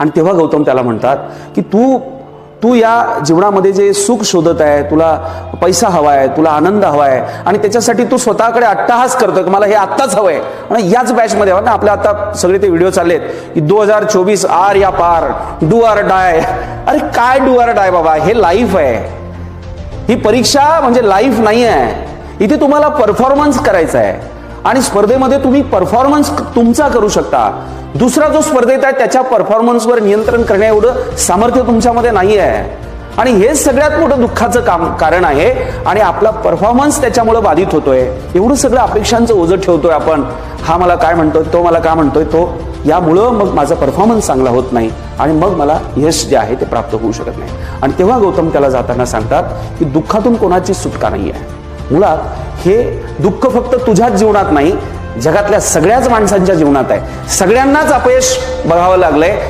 आणि तेव्हा गौतम त्याला म्हणतात की तू तू या जीवनामध्ये जे सुख शोधत आहे तुला पैसा हवा आहे तुला आनंद हवा आहे आणि त्याच्यासाठी तू स्वतःकडे अट्टहास करतो की मला हे आत्ताच हवंय. आणि याच बॅचमध्ये हवं ना आपल्या आता सगळे ते व्हिडिओ चाललेत की दो हजार चोवीस आर या पार डू आर डाय. अरे काय डू आर डाय बाबा हे लाईफ आहे. ही परीक्षा म्हणजे लाईफ नाही आहे इथे तुम्हाला परफॉर्मन्स करायचा आहे. आणि स्पर्धेमध्ये तुम्ही परफॉर्मन्स तुमचा करू शकता. दुसरा जो स्पर्धेत आहे त्याच्या परफॉर्मन्सवर नियंत्रण करण्या एवढं सामर्थ्य तुमच्यामध्ये नाही आहे आणि हे सगळ्यात मोठं दुःखाचं काम कारण आहे आणि आपला परफॉर्मन्स त्याच्यामुळे बाधित होतोय. एवढं सगळं अपेक्षांचं ओझं ठेवतोय आपण. हा मला काय म्हणतोय तो मला काय म्हणतोय तो यामुळं मग माझा परफॉर्मन्स चांगला होत नाही. आणि मग मला यश जे आहे ते प्राप्त होऊ शकत नाही. आणि तेव्हा गौतम त्याला जाताना सांगतात की दुःखातून कोणाची सुटका नाही आहे मुळात हे दुःख फक्त तुझ्याच जीवनात नाही जगातल्या सगळ्याच माणसांच्या जीवनात आहे. सगळ्यांनाच अपयश बघावं लागलंय.